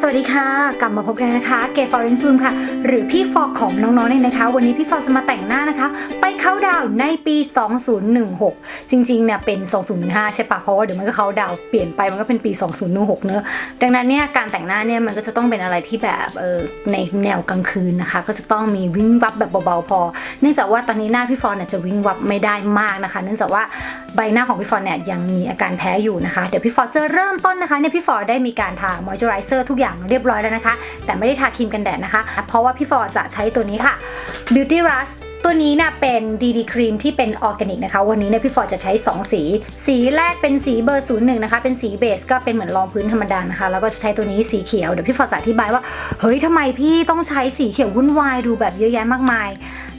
สวัสดีค่ะ กลับมาพบกันนะคะ เกฟอร์เรนซูมค่ะ หรือพี่ฟอกของน้องๆเนี่ยนะคะ วันนี้พี่ฟอกจะมาแต่งหน้านะคะ ไปเข้าดาวในปี 2016 จริงๆเนี่ยเป็น 2015 ใช่ปะเพราะว่าเดี๋ยวมันก็เข้าดาวเปลี่ยนไปมันก็เป็นปี 2016 เนอะดังนั้นเนี่ยการแต่งหน้าเนี่ยมันก็จะต้องเป็นอะไรที่แบบเออในแนวกลางคืนนะคะ ก็จะต้องมีวิ่งวับแบบเบาๆพอเนื่องจากว่าตอนนี้หน้าพี่ฟอนเนี่ยจะวิ่งวับไม่ได้มากนะคะ เนื่องจากว่าใบหน้าของพี่ฟอนเนี่ยยังมีอาการแพ้อยู่นะคะ เดี๋ยวพี่ฟอร์จะเริ่มต้นนะคะเนี่ยพี่ฟอร์ได้มีการทามอยเจอไรเซอร์ทุกอย่างเรียบร้อยแล้วนะคะ แต่ไม่ได้ทาครีมกันแดดนะคะ เพราะว่าพี่ฟอร์จะใช้ตัวนี้ค่ะ Beauty Rush ตัวนี้เนี่ยเป็น DD ครีมที่เป็นออร์แกนิกนะคะ วันนี้เนี่ยพี่ฟอร์จะใช้ 2 สี สีแรกเป็นสีเบอร์01นะคะ เป็นสีเบสก็เป็นเหมือนรองพื้นธรรมดานะคะ แล้วก็จะใช้ตัวนี้สีเขียว เดี๋ยวพี่ฟอร์จะอธิบายว่า เฮ้ยทำไมพี่ต้องใช้สีเขียววุ่นวายดูแบบเยอะแยะมากมาย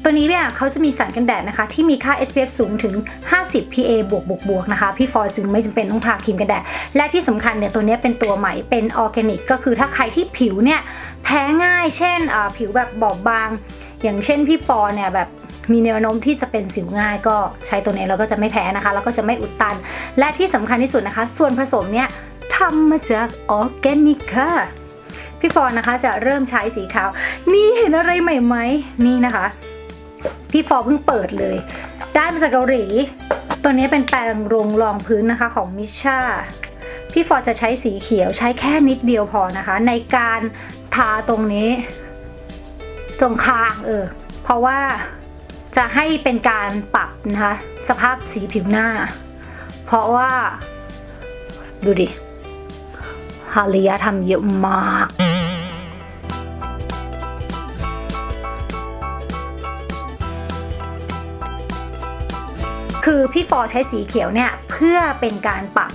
ตัวนี้เนี่ยเขาจะมีสารกันแดดนะคะ ที่มีค่า SPF สูงถึง 50 PA บวกบวกบวกนะคะ พี่ฟอร์จึงไม่จำเป็นต้องทาครีมกันแดด และที่สำคัญเนี่ยตัวนี้เป็นตัวใหม่เป็นออร์แกนิก ก็คือถ้าใครที่ผิวเนี่ยแพ้ง่าย เช่นผิวแบบบอบบาง อย่างเช่นพี่ฟอร์เนี่ยแบบมีแนวโน้มที่จะเป็นสิวง่ายก็ใช้ตัวนี้แล้วก็จะไม่แพ้นะคะ แล้วก็จะไม่อุดตัน และที่สำคัญที่สุดนะคะ ส่วนผสมเนี่ยทำมาจากออร์แกนิกค่ะพี่ฟอนนะคะจะเริ่มใช้สีขาว นี่เห็นอะไรใหม่ไหมนี่นะคะ พี่ฟอเพิ่งเปิดเลย ได้มาจากเกาหลี ตัวนี้เป็นแปรงรงรองพื้นนะคะของมิชาพี่ฟอจะใช้สีเขียวใช้แค่นิดเดียวพอนะคะ ในการทาตรงนี้ ตรงคางเออ เพราะว่าจะให้เป็นการปรับนะคะสภาพสีผิวหน้า เพราะว่า ดูดิฮาริยะทำเยอะมาก คือพี่ฟอร์ใช้สีเขียวเนี่ยเพื่อเป็นการปรับ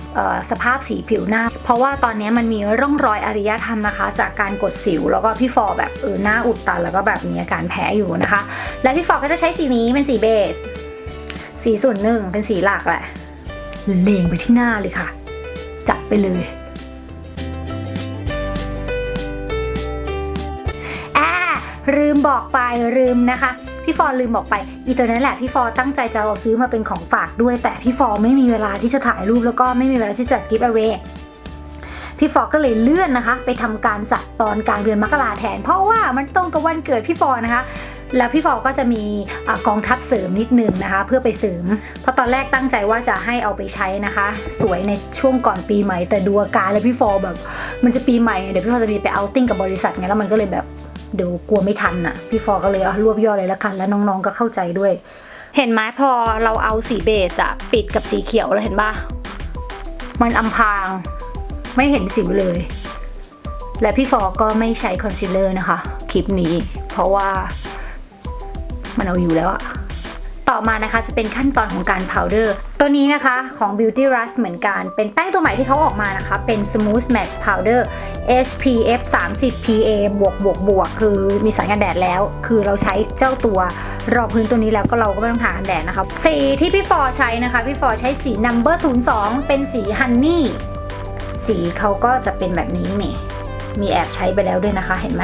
สภาพสีผิวหน้า เพราะว่าตอนนี้มันมีร่องรอยอารยธรรมนะคะ จากการกดสิว แล้วก็พี่ฟอร์แบบเออหน้าอุดตันแล้วก็แบบมีอาการแพ้อยู่นะคะ และพี่ฟอร์ก็จะใช้สีนี้เป็นสีเบส สีส่วนหนึ่งเป็นสีหลักแหละเลงไปที่หน้าเลยค่ะ จัดไปเลยอ่าลืมบอกไปลืมนะคะ พี่ฟอลืมบอกไป อีตัวนั้นแหละพี่ฟอตั้งใจจะเอาซื้อมาเป็นของฝากด้วย แต่พี่ฟอไม่มีเวลาที่จะถ่ายรูปแล้วก็ไม่มีเวลาที่จะกิฟต์เอาไว้พี่ฟอก็เลยเลื่อนนะคะ ไปทำการจัดตอนกลางเดือนมกราแทน เพราะว่ามันตรงกับวันเกิดพี่ฟอนะคะ แล้วพี่ฟอก็จะมีอกองทัพเสริมนิดนึงนะคะ เพื่อไปเสริม เพราะตอนแรกตั้งใจว่าจะให้เอาไปใช้นะคะ สวยในช่วงก่อนปีใหม่แต่ดูอาการแล้วพี่ฟอแบบ มันจะปีใหม่เดี๋ยวพี่ฟอจะมีไปเอาติ้งกับบริษัทไงแล้วมันก็เลยแบบ เดี๋ยวกลัวไม่ทันน่ะ พี่ฟอก็เลยเอารวบยอดเลยละกัน แล้วน้องๆก็เข้าใจด้วย เห็นไหมพอเราเอาสีเบสอะปิดกับสีเขียวแล้วเห็นปะมันอำพราง ไม่เห็นสิวเลย และพี่ฟอก็ไม่ใช้คอนซีลเลอร์นะคะ คลิปนี้ เพราะว่ามันเอาอยู่แล้วอะ ต่อมานะคะจะเป็นขั้นตอนของการ powder ตัวนี้นะคะของ Beauty Rush เหมือนกัน เป็นแป้งตัวใหม่ที่เขาออกมานะคะ เป็น Smooth Matte Powder SPF 30 PA บวกบวกบวกคือมีสารกันแดดแล้ว คือเราใช้เจ้าตัวรองพื้นตัวนี้แล้วก็เราก็ไม่ต้องทากันแดดนะคะสีที่พี่ฟอใช้นะคะ พี่ฟอใช้สี Number 02 เป็นสี Honey สีเขาก็จะเป็นแบบนี้นี่มีแอบใช้ไปแล้วด้วยนะคะเห็นไหม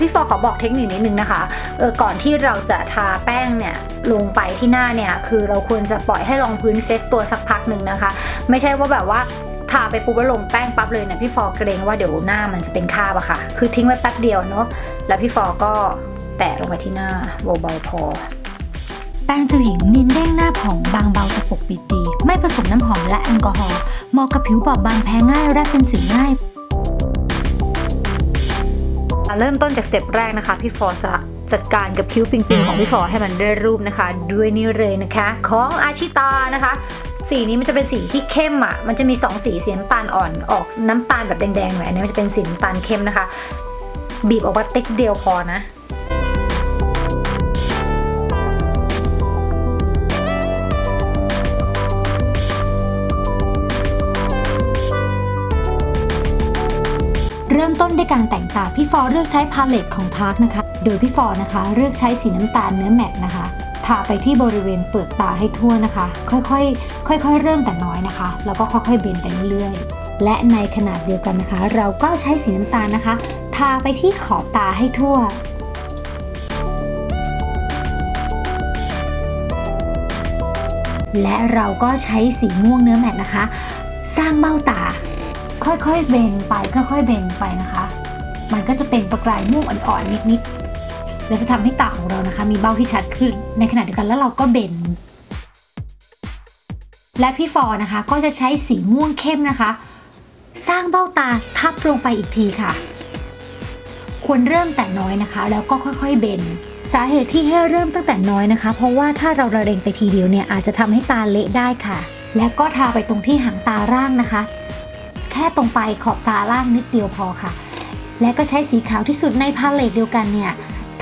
พี่ฟอขอบอกเทคนิคนิดนึงนะคะเออก่อนที่เราจะทาแป้งเนี่ยลงไปที่หน้าเนี่ยคือเราควรจะปล่อยให้รองพื้นเซ็ตตัวสักพักหนึ่งนะคะ ไม่ใช่ว่าแบบว่าทาไปปุ๊บแล้วลงแป้งปั๊บเลยเนี่ยพี่ฟอเกรงว่าเดี๋ยวหน้ามันจะเป็นคาบอะค่ะ คือทิ้งไว้แป๊บเดียวเนาะแล้วพี่ฟอก็แตะลงไปที่หน้าเบาๆพอแป้งเจ้าหญิงนินเด้งหน้าผ่องบางเบาตะปกปิดดี ไม่ผสมน้ำหอมและแอลกอฮอล์เหมาะกับผิวบอบบางแพ้ง่ายและเป็นสิวง่าย เริ่มต้นจากสเต็ปแรกนะคะ พี่ฟอร์จะจัดการกับคิ้วปิงๆของพี่ฟอร์ให้มันได้รูปนะคะ ด้วยนี่เลยนะคะ ของอาชิตานะคะ สีนี้มันจะเป็นสีที่เข้มอะ มันจะมี 2 สีสีน้ำตาลอ่อนออกน้ำตาลแบบแดงๆหน่อยอันนี้มันจะเป็นสีน้ำตาลเข้มนะคะ บีบออกมาติ๊กเดียวพอนะ เริ่มต้นด้วยการแต่งตาพี่ฟอร์เลือกใช้พาเลตของทาร์กนะคะ โดยพี่ฟอร์นะคะ เลือกใช้สีน้ำตาลเนื้อแมตต์นะคะทาไปที่บริเวณเปลือกตาให้ทั่วนะคะ ค่อยๆ ค่อยๆ เริ่มแต่น้อยนะคะ แล้วก็ค่อยๆ เบนไปเรื่อยๆ และในขนาดเดียวกันนะคะ เราก็ใช้สีน้ำตาลนะคะ ทาไปที่ขอบตาให้ทั่ว และเราก็ใช้สีม่วงเนื้อแมตต์นะคะ สร้างเบ้าตา ค่อยๆเบนไปค่อยๆเบนไปนะคะ มันก็จะเป็นประกายม่วงอ่อนๆนิดๆและจะทำให้ตาของเรานะคะ มีเบ้าที่ชัดขึ้น ในขณะเดียวกันแล้วเราก็เบนและพี่ฟอนะคะก็จะใช้สีม่วงเข้มนะคะ สร้างเบ้าตาทับลงไปอีกทีค่ะ ควรเริ่มแต่น้อยนะคะ แล้วก็ค่อยๆเบนสาเหตุที่ให้เริ่มตั้งแต่น้อยนะคะ เพราะว่าถ้าเราระเรงไปทีเดียวเนี่ยอาจจะทำให้ตาเละได้ค่ะ และก็ทาไปตรงที่หางตาล่างนะคะ ค่ตรงไปขอบตาล่างนิดเดียวพอค่ะ และก็ใช้สีขาวที่สุดในพาเลตเดียวกันเนี่ย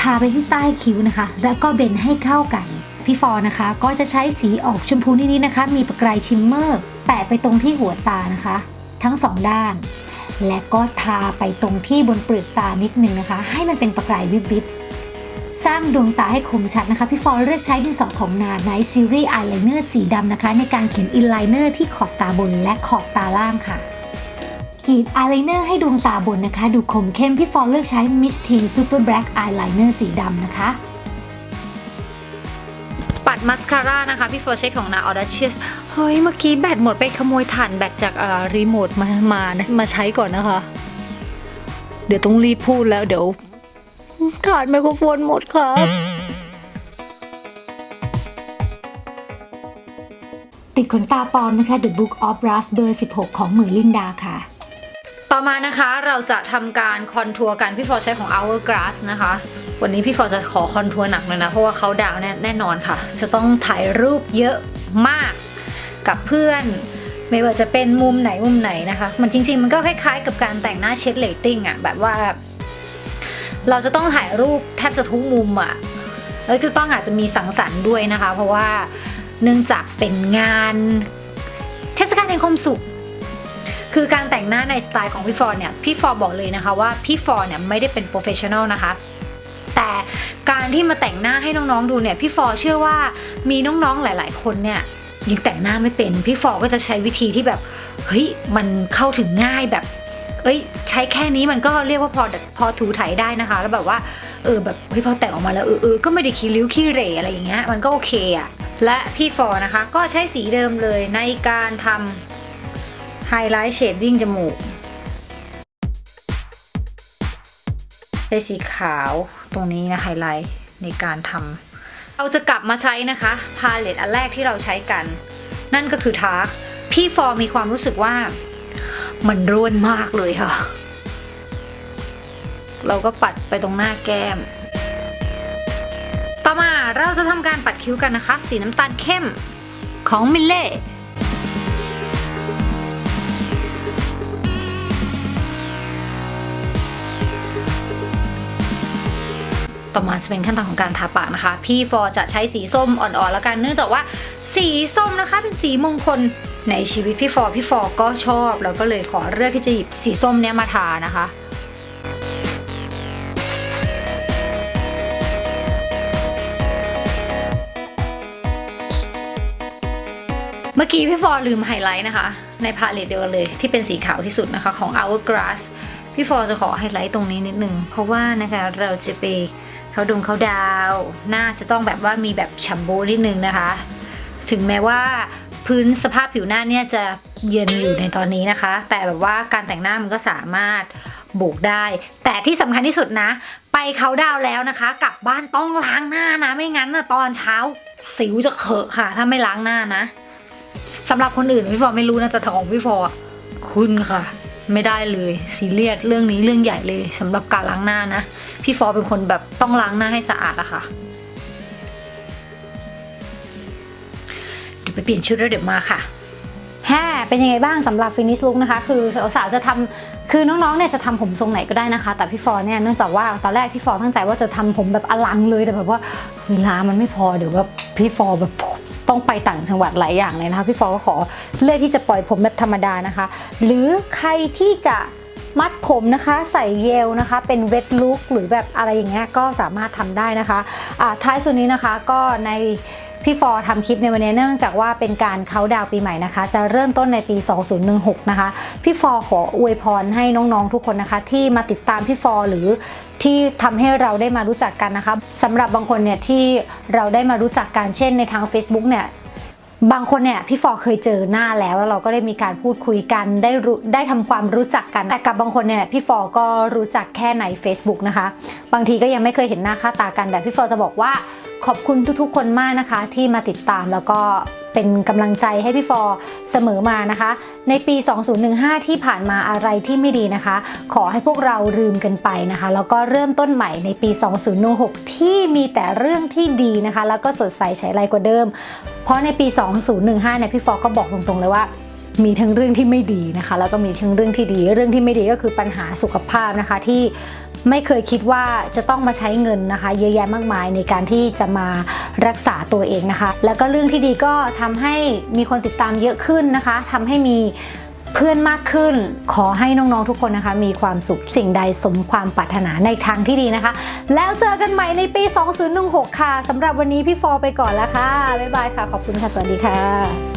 ทาไปที่ใต้คิ้วนะคะ แล้วก็เบนให้เข้ากันพี่ฟอนะคะ ก็จะใช้สีออกชมพูนิดๆนะคะ มีประกายชิมเมอร์ แปะไปตรงที่หัวตานะคะ ทั้งสองด้าน และก็ทาไปตรงที่บนเปลือกตานิดนึงนะคะ ให้มันเป็นประกายวิบวิบสร้างดวงตาให้คมชัดนะคะ พี่ฟอเลือกใช้ดินสอของนาไนซีรีส์อายไลเนอร์สีดำนะคะ ในการเขียนอินไลเนอร์ที่ขอบตาบนและขอบตาล่างค่ะ กรีดอายไลเนอร์ให้ดวงตาบนนะคะ ดูคมเข้มพี่ฟอร์เลือกใช้ Miss Teen Super Black Eyeliner สีดำนะคะ ปัดมัสคาร่านะคะ พี่โฟร์ใช้ของนาออด a เชียสเฮ้ย เมื่อกี้แบตหมดไปขโมยถ่านแบตจากเอ่อรีโมทมามามาใช้ก่อนนะคะ เดี๋ยวต้องรีบพูดแล้วเดี๋ยวถ่านไมโครโฟนหมดครับติดขนตาปลอมนะคะ The Book of Brass เบอร์ 16 ของเหมยลินดาค่ะ ต่อมานะคะเราจะทำการคอนทัวร์กันพี่ฟอใช้ของ Hourglass นะคะ วันนี้พี่ฟอจะขอคอนทัวร์หนักเลยนะ เพราะว่าเขาดาวแน่แน่นอนค่ะ จะต้องถ่ายรูปเยอะมากกับเพื่อน ไม่ว่าจะเป็นมุมไหนมุมไหนนะคะ มันจริง ๆ มันก็คล้ายๆ กับการแต่งหน้าเช็ดเลตติ้งอะแบบว่า เราจะต้องถ่ายรูปแทบจะทุกมุมอะแล้วจะต้องอาจจะมีสังสรรค์ด้วยนะคะ เพราะว่าเนื่องจากเป็นงาน เทศกาลแห่งความสุข คือการแต่งหน้าในสไตล์ของพี่ฟอร์เนี่ยพี่ฟอร์บอกเลยนะคะว่าพี่ฟอร์เนี่ยไม่ได้เป็นโปรเฟชชั่นอลนะคะแต่การที่มาแต่งหน้าให้น้องๆดูเนี่ยพี่ฟอร์เชื่อว่ามีน้องๆหลาย ๆ คนเนี่ยยังแต่งหน้าไม่เป็นพี่ฟอร์ก็จะใช้วิธีที่แบบเฮ้ยมันเข้าถึงง่ายแบบเอ้ยใช้แค่นี้มันก็เรียกว่าพอพอถูถ่ายได้นะคะ แล้วแบบว่าเออแบบเฮ้ยพอแต่งออกมาแล้วเออเออก็ไม่ได้ขี้ริ้วขี้เหร่อะไรอย่างเงี้ยมันก็โอเคอะและพี่ฟอร์นะคะก็ใช้สีเดิมเลยในการทำ ไฮไลท์เชดดิ้งจมูก ใช้สีขาวตรงนี้นะไฮไลท์ในการทำเราจะกลับมาใช้นะคะ พาเลตอันแรกที่เราใช้กัน นั่นก็คือทาร์กพี่ฟอร์มีความรู้สึกว่ามันร่วนมากเลยค่ะ เราก็ปัดไปตรงหน้าแก้ม ต่อมาเราจะทำการปัดคิ้วกันนะคะ สีน้ำตาลเข้มของมิลเล่ ต่อมาจะเป็นขั้นตอนของการทาปากนะคะ พี่ฟอร์จะใช้สีส้มอ่อนๆแล้วกันเนื่องจากว่าสีส้มนะคะเป็นสีมงคลในชีวิตพี่ฟอร์พี่ฟอร์ก็ชอบแล้วก็เลยขอเลือกที่จะหยิบสีส้มเนี้ยมาทานะคะเมื่อกี้พี่ฟอร์ลืมไฮไลท์นะคะ ในพาเลตเดียวกันเลยที่เป็นสีขาวที่สุดนะคะของ Hourglass พี่ฟอร์จะขอไฮไลท์ตรงนี้นิดนึง เพราะว่านะคะเราจะไป เขาดงเขาดาวหน้าจะต้องแบบว่ามีแบบฉ่ำโบนิดนึงนะคะ ถึงแม้ว่าพื้นสภาพผิวหน้าเนี่ยจะเย็นอยู่ในตอนนี้นะคะ แต่แบบว่าการแต่งหน้ามันก็สามารถโบกได้ แต่ที่สำคัญที่สุดนะ ไปเขาดาวแล้วนะคะ กลับบ้านต้องล้างหน้านะ ไม่งั้นนะตอนเช้าสิวจะเขอะค่ะ ถ้าไม่ล้างหน้านะสำหรับคนอื่นพี่ฟอไม่รู้นะแต่ของพี่ฟอคุณค่ะ ไม่ได้เลยซีเรียสเรื่องนี้เรื่องใหญ่เลยสำหรับการล้างหน้านะ พี่ฟอเป็นคนแบบต้องล้างหน้าให้สะอาดอะค่ะเดี๋ยวไปเปลี่ยนชุดแล้วเดี๋ยวมาค่ะแฮ่เป็นยังไงบ้างสำหรับฟินิชลุกนะคะ คือสาวๆจะทำคือน้องๆเนี่ยจะทำผมทรงไหนก็ได้นะคะ แต่พี่ฟอร์เนี่ยเนื่องจากว่าตอนแรกพี่ฟอร์ตั้งใจว่าจะทำผมแบบอลังเลยแต่แบบว่าเวลามันไม่พอเดี๋ยวแบบพี่ฟอร์แบบ ต้องไปต่างจังหวัดหลายอย่างเลยนะคะพี่ฟอก็ขอเลือกที่จะปล่อยผมแบบธรรมดานะคะ หรือใครที่จะมัดผมนะคะใส่เยลนะคะ เป็นเวทลุคหรือแบบอะไรอย่างเงี้ยก็สามารถทำได้นะคะะท้ายสุดนี้นะคะก็ใน พี่ฟอร์ทำคลิปในวันนี้เนื่องจากว่าเป็นการเขาดาวปีใหม่นะคะ จะเริ่มต้นในปี 2016 นะคะ พี่ฟอร์ขออวยพรให้น้องๆทุกคนนะคะ ที่มาติดตามพี่ฟอร์หรือที่ทำให้เราได้มารู้จักกันนะคะสำหรับบางคนเนี่ยที่เราได้มารู้จักกันเช่นในทาง Facebook เนี่ยบางคนเนี่ยพี่ฟอเคยเจอหน้าแล้วแล้วเราก็ได้มีการพูดคุยกันได้รู้ได้ทำความรู้จักกันแต่กับบางคนเนี่ยพี่ฟอก็รู้จักแค่ใน Facebook นะคะ บางทีก็ยังไม่เคยเห็นหน้าค่าตากันแต่พี่ฟอจะบอกว่า ขอบคุณทุกๆ คนมากนะคะ ที่มาติดตามแล้วก็เป็นกำลังใจให้พี่ฟอเสมอมานะคะ ในปี 2015 ที่ผ่านมาอะไรที่ไม่ดีนะคะ ขอให้พวกเราลืมกันไปนะคะ แล้วก็เริ่มต้นใหม่ในปี 2016ที่มีแต่เรื่องที่ดีนะคะ แล้วก็สดใสใช้ไรกว่าเดิม เพราะในปี 2015เนี่ยพี่ฟอก็บอกตรงๆเลยว่ามีทั้งเรื่องที่ไม่ดีนะคะ แล้วก็มีทั้งเรื่องที่ดี เรื่องที่ไม่ดีก็คือปัญหาสุขภาพนะคะที่ ไม่เคยคิดว่าจะต้องมาใช้เงินนะคะ เยอะแยะมากมายในการที่จะมารักษาตัวเองนะคะ แล้วก็เรื่องที่ดีก็ทำให้มีคนติดตามเยอะขึ้นนะคะทำให้มีเพื่อนมากขึ้นขอให้น้องๆทุกคนนะคะ มีความสุขสิ่งใดสมความปรารถนาในทางที่ดีนะคะ แล้วเจอกันใหม่ในปี 2016 ค่ะสำหรับวันนี้พี่ฟอไปก่อนแล้วค่ะ บ๊ายบายค่ะ ขอบคุณค่ะ สวัสดีค่ะ